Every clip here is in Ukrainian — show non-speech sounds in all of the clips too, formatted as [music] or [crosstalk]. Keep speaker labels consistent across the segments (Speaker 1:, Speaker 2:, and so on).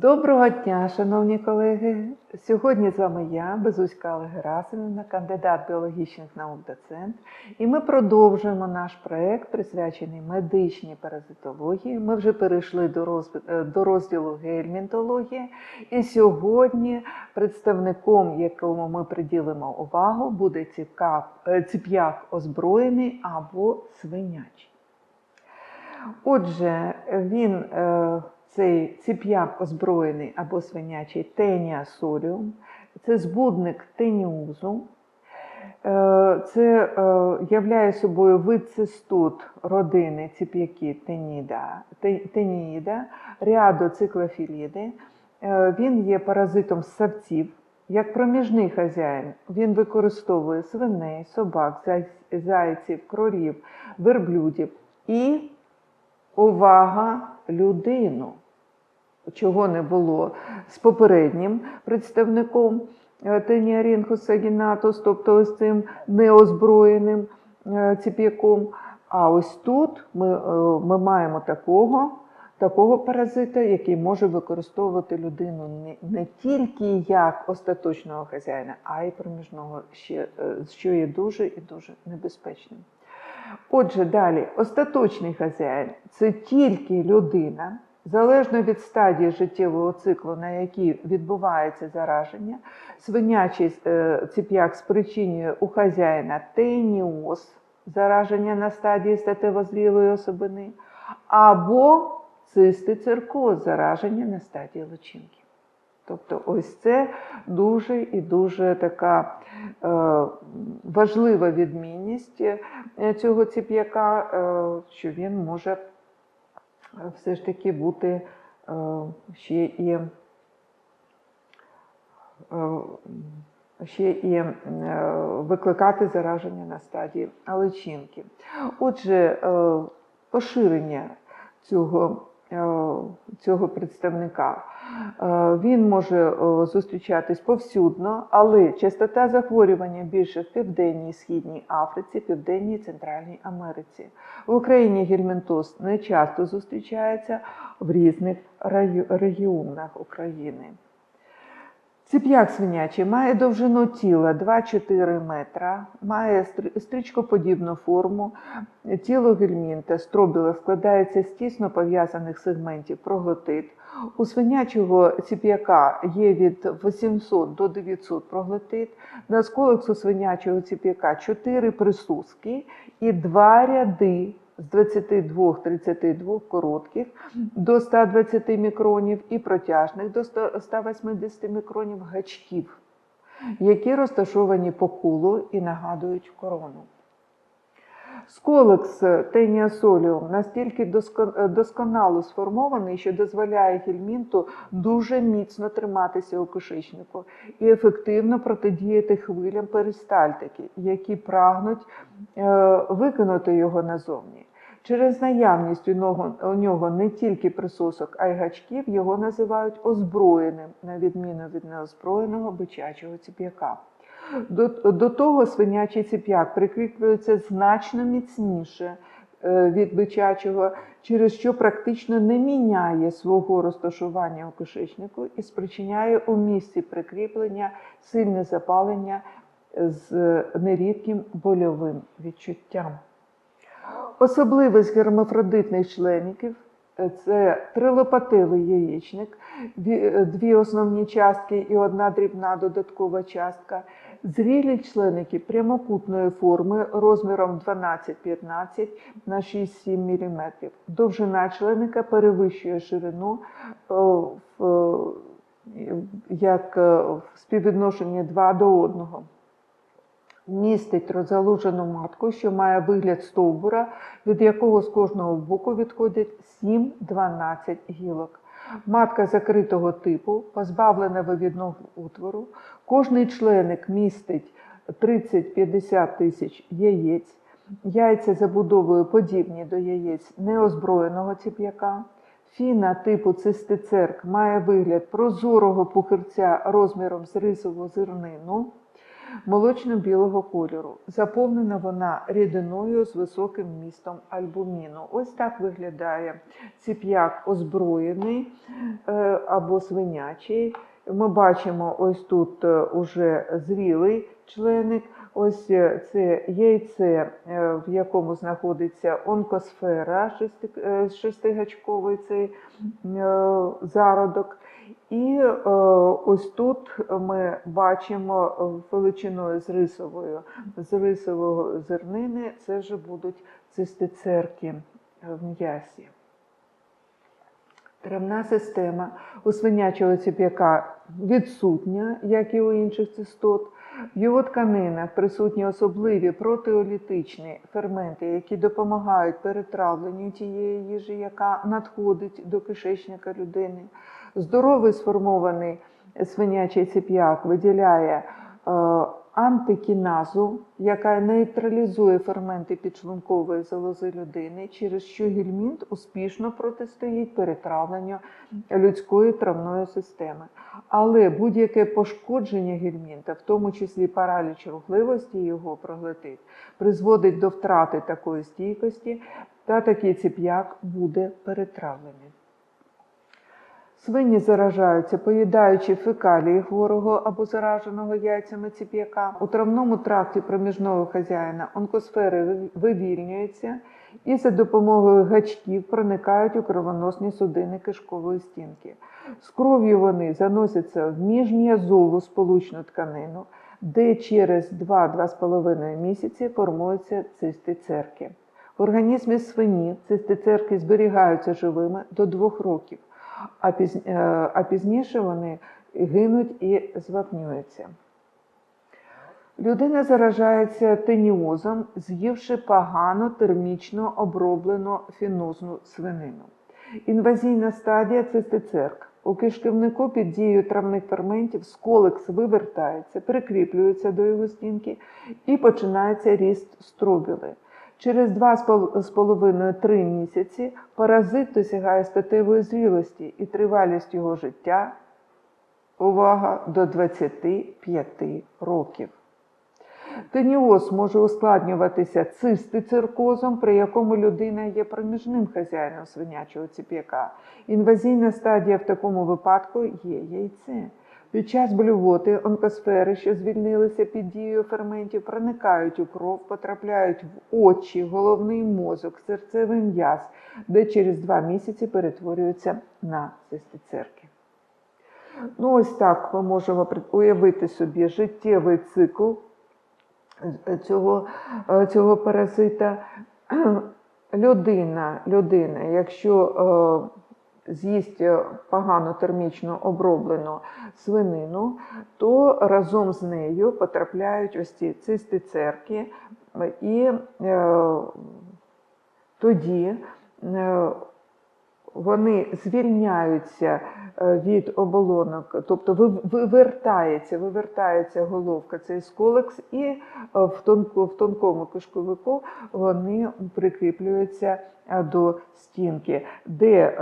Speaker 1: Доброго дня, шановні колеги! Сьогодні з вами я, Безуська Олега Герасимівна, кандидат біологічних наук, доцент. І ми продовжуємо наш проект, присвячений медичній паразитології. Ми вже перейшли до, роз- е, до розділу гельмінтології. І сьогодні представником, якому ми приділимо увагу, буде ціпка- е, ціп'як озброєний або свинячий. Отже, він, е, цей ціп'як озброєний або свинячий тенія соліум, це збудник теніузу. Е, Це е, являє собою вид цистут родини ціп'яки теніда, теніїда, ріадоциклофіліди. Е, Він є паразитом ссавців. Як проміжний хазяїн він використовує свиней, собак, зайців, кролів, верблюдів і увага людину, чого не було з попереднім представником е, Теніарінхус сагінатус, тобто ось цим неозброєним е, ціп'яком. А ось тут ми, е, ми маємо такого, такого паразита, який може використовувати людину не, не тільки як остаточного хазяїна, а й проміжного, ще, що є дуже і дуже небезпечним. Отже, далі, остаточний хазяїн це тільки людина, залежно від стадії життєвого циклу, на якій відбувається зараження, свинячий е, ціп'як спричинює у хазяїна теніоз, зараження на стадії статевозрілої особини, або цистицеркоз, зараження на стадії личинки. Тобто, ось це дуже і дуже така е, важлива відмінність е, цього ціп'яка, е, що він може все ж таки бути е, ще і, е, ще і е, викликати зараження на стадії личинки. Отже, е, поширення цього, е, цього представника. Е, Він може е, зустрічатись повсюдно, але частота захворювання більше в Південній, Східній Африці, Південній Центральній Америці. В Україні гельмінтоз не часто зустрічається в різних регіонах України. Ціп'як свинячий має довжину тіла 2-4 метра, має стрічкоподібну форму. Тіло гельмінта стробіла складається з тісно пов'язаних сегментів проглотит. У свинячого ціп'яка є від 800 до 900 проглотит. На сколексу свинячого ціп'яка 4 присуски і 2 ряди з 22-32 коротких до 120 мікронів і протяжних до 180 мікронів гачків, які розташовані по кулу і нагадують корону. Сколекс теніасоліум настільки досконало сформований, що дозволяє гельмінту дуже міцно триматися у кишечнику і ефективно протидіяти хвилям перистальтики, які прагнуть е, викинути його назовні. Через наявність у нього, не тільки присосок, а й гачків його називають озброєним, на відміну від неозброєного бичачого ціп'яка. До, до того свинячий ціп'як прикріплюється значно міцніше е, від бичачого, через що практично не міняє свого розташування у кишечнику і спричиняє у місці прикріплення сильне запалення з нерідким больовим відчуттям. Особливість гермафродитних члеників е, це трилопативий яєчник, дві- основні частки і одна дрібна додаткова частка. Зрілі членики прямокутної форми розміром 12-15 на 6-7 мм. Довжина членика перевищує ширину як в співвідношенні 2 до 1 містить розгалужену матку, що має вигляд стовбура, від якого з кожного боку відходить 7-12 гілок. Матка закритого типу, позбавлена вивідного утвору. Кожний членик містить 30-50 тисяч яєць. Яйця забудовою подібні до яєць неозброєного ціп'яка. Фіна типу цистицерк має вигляд прозорого пухирця розміром з рисову зернину. Молочно-білого кольору. Заповнена вона рідиною з високим містом альбуміну. Ось так виглядає ціп'як озброєний е, або свинячий. Ми бачимо ось тут е, уже зрілий членик. Ось е, це яйце, е, в якому знаходиться онкосфера, е, шестигачковий цей зародок. І ось тут ми бачимо величиною з рисовою, з рисового зернини, це вже будуть цистицерки в м'ясі. Травна система у свинячого ціп'яка відсутня, як і у інших цистот. В його тканинах присутні особливі протеолітичні ферменти, які допомагають перетравленню тієї їжі, яка надходить до кишечника людини. Здоровий сформований свинячий ціп'як виділяє е, антикіназу, яка нейтралізує ферменти підшлункової залози людини, через що гельмінт успішно протистоїть перетравленню людської травної системи. Але будь-яке пошкодження гельмінта, в тому числі параліч рухливості його проглотить, призводить до втрати такої стійкості, та такий ціп'як буде перетравлений. Свині заражаються, поїдаючи фекалії хворого або зараженого яйцями ціп'яка. У травному тракті проміжного хазяїна онкосфери вивільнюються і за допомогою гачків проникають у кровоносні судини кишкової стінки. З кров'ю вони заносяться в міжм'язову сполучну тканину, де через 2-2,5 місяці формуються цистицерки. В організмі свині цисти цистицерки зберігаються живими до 2 років а, піз, е, а пізніше вони гинуть і звапнюються. Людина заражається теніозом, з'ївши погано термічно оброблену фінозну свинину. Інвазійна стадія цистицерк. У кишківнику під дією травних ферментів сколекс вивертається, прикріплюється до його стінки і починається ріст стробіли. Через 2,5-3 місяці паразит досягає статевої зрілості і тривалість його життя, увага, до 25 років. Теніоз може ускладнюватися цистицеркозом, при якому людина є проміжним хазяїном свинячого ціп'яка. Інвазійна стадія в такому випадку є яйце. Під час блювоти онкосфери, що звільнилися під дією ферментів, проникають у кров, потрапляють в очі, головний мозок, серцевий м'яз, де через два місяці перетворюються на цистицерки. Ну, ось так ми можемо уявити собі життєвий цикл цього, е, цього паразита. [clears throat] Людина, людина, якщо е, з'їсть е, погано термічно оброблену свинину, то разом з нею потрапляють ось ці цистицерки, і е, тоді е, вони звільняються е, від оболонок, тобто вивертається, вивертається головка, цей сколекс, і е, в, тонку, в тонкому кишковику вони прикріплюються е, до стінки, де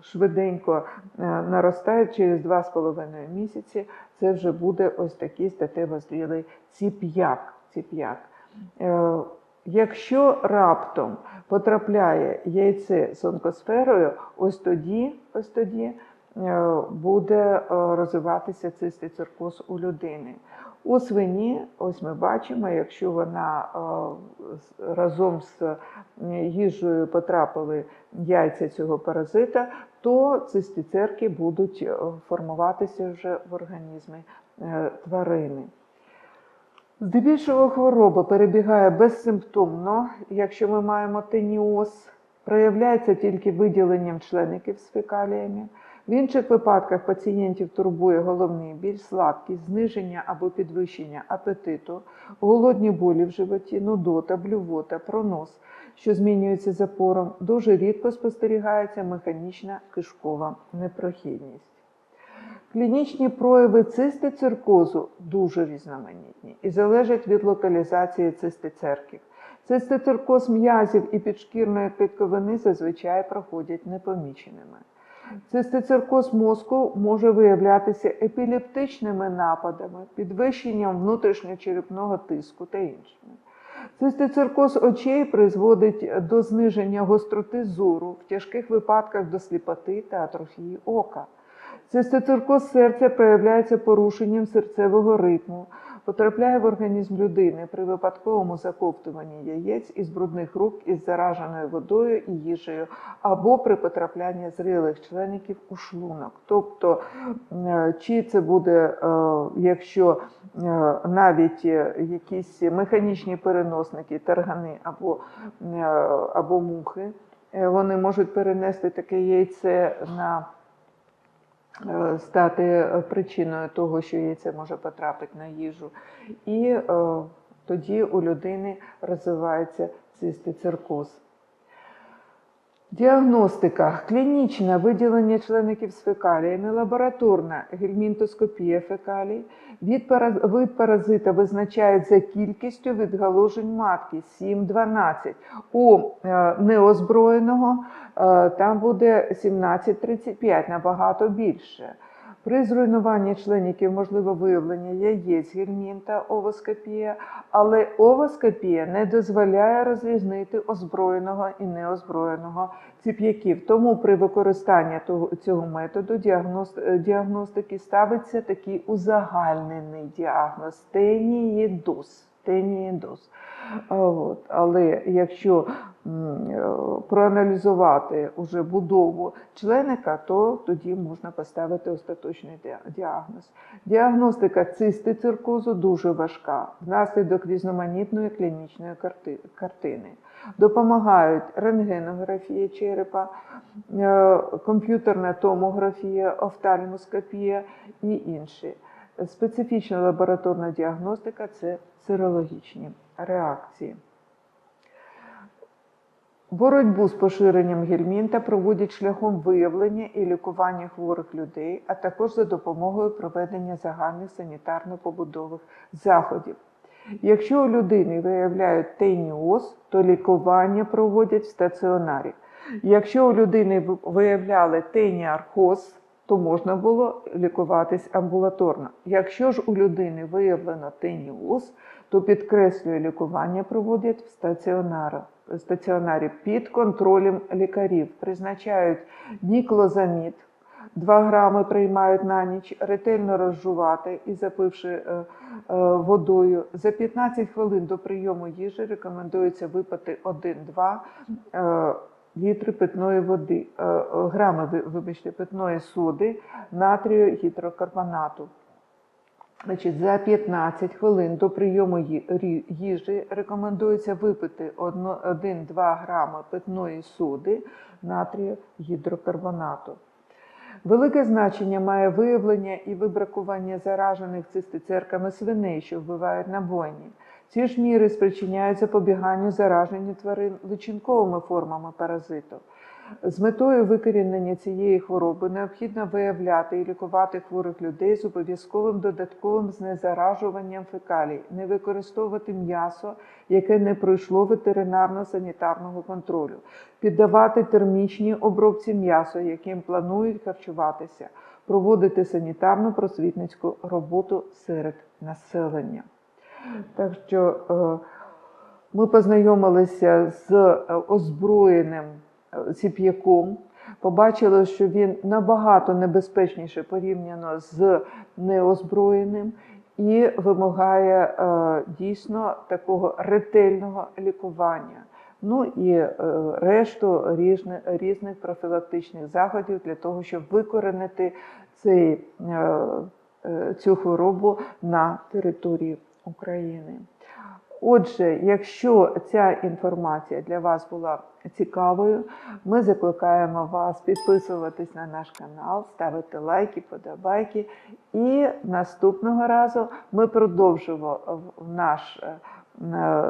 Speaker 1: швиденько наростає через 2,5 місяці. Це вже буде ось такий статево зрілий ціп'як. ціп'як. Якщо раптом потрапляє яйце з онкосферою, ось тоді, ось тоді е, буде е, розвиватися цистицеркоз у людини. У свині, ось ми бачимо, якщо вона е, разом з їжею потрапили яйця цього паразита, то цистицерки будуть формуватися вже в організмі тварини. Здебільшого хвороба перебігає безсимптомно, якщо ми маємо теніоз, проявляється тільки виділенням члеників з фекаліями. В інших випадках пацієнтів турбує головний біль, слабкість, зниження або підвищення апетиту, голодні болі в животі, нудота, блювота, пронос, що змінюється запором. Дуже рідко спостерігається механічна кишкова непрохідність. Клінічні прояви цистицеркозу дуже різноманітні і залежать від локалізації цистицерків. Цистицеркоз м'язів і підшкірної клітковини зазвичай проходять непоміченими. Цистицеркоз мозку може виявлятися епілептичними нападами, підвищенням внутрішньочерепного тиску та іншими. Цистицеркоз очей призводить до зниження гостроти зору, в тяжких випадках до сліпоти та атрофії ока. Цистицеркоз серця проявляється порушенням серцевого ритму, потрапляє в організм людини при випадковому заковтуванні яєць із брудних рук із зараженою водою і їжею, або при потраплянні зрілих члеників у шлунок. Тобто, е, чи це буде, е, якщо е, навіть якісь механічні переносники, таргани або, або мухи, вони можуть перенести таке яйце на стати е, причиною того, що яйце може потрапити на їжу. І е, тоді у людини розвивається цистицеркоз. Діагностика, клінічне виділення членників з фекаліями, лабораторна гельмінтоскопія фекалій. Вид паразита визначають за кількістю відгалужень матки 7-12. У е, неозброєного е, там буде 17-35, набагато більше. При зруйнуванні членіків можливо виявлення яєць, гельмінта, овоскопія, але овоскопія не дозволяє розрізнити озброєного і неозброєного ціп'яків. Тому при використанні цього методу е, діагностики ставиться такий узагальнений діагноз теніїдоз. Теніїдоз. А От. Але якщо е, проаналізувати уже будову членика, то тоді можна поставити остаточний діагноз. Діагностика цистициркозу дуже важка внаслідок різноманітної клінічної картини. Допомагають рентгенографія черепа, е, комп'ютерна томографія, офтальмоскопія і інші. Специфічна лабораторна діагностика це серологічні реакції. Боротьбу з поширенням гельмінта проводять шляхом виявлення і лікування хворих людей, а також за допомогою проведення загальних санітарно-побудових заходів. Якщо у людини виявляють теніоз, то лікування проводять в стаціонарі. Якщо у людини виявляли теніархоз, то можна було лікуватись амбулаторно. Якщо ж у людини виявлено теніоз, то підкреслює лікування проводять в стаціонарі, стаціонарі під контролем лікарів. Призначають ніклозамід, 2 грами приймають на ніч, ретельно розжувати і запивши е, е, водою. За 15 хвилин до прийому їжі рекомендується випити 1-2 е, літри питної води, е, е, грами ви- вибачте, питної соди натрію гідрокарбонату. Значить, за 15 хвилин до прийому їжі рекомендується випити 1-2 грами питної соди натрію гідрокарбонату. Велике значення має виявлення і вибракування заражених цистицерками свиней, що вбивають на бойні. Ці ж міри спричиняють запобіганню зараженню тварин личинковими формами паразиту. З метою викорінення цієї хвороби необхідно виявляти і лікувати хворих людей з обов'язковим додатковим знезаражуванням фекалій, не використовувати м'ясо, яке не пройшло ветеринарно-санітарного контролю, піддавати термічній обробці м'ясо, яким планують харчуватися, проводити санітарно-просвітницьку роботу серед населення. Так що е, ми познайомилися з е, озброєним е, ціп'яком, побачили, що він набагато небезпечніше порівняно з неозброєним і вимагає е, дійсно такого ретельного лікування. Ну і е, решту різних, різних профілактичних заходів для того, щоб викоренити цей, е, е, цю хворобу на території України. Отже, якщо ця інформація для вас була цікавою, ми закликаємо вас підписуватись на наш канал, ставити лайки, подобайки. І наступного разу ми продовжимо наш, е,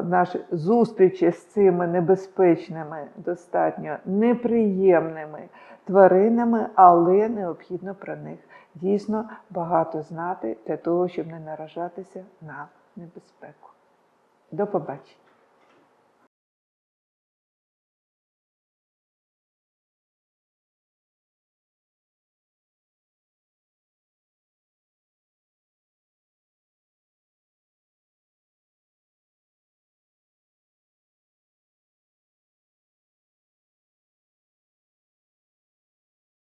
Speaker 1: наші зустрічі з цими небезпечними, достатньо неприємними тваринами, але необхідно про них дійсно багато знати для того, щоб не наражатися на następny bezpeku. Do pobaci.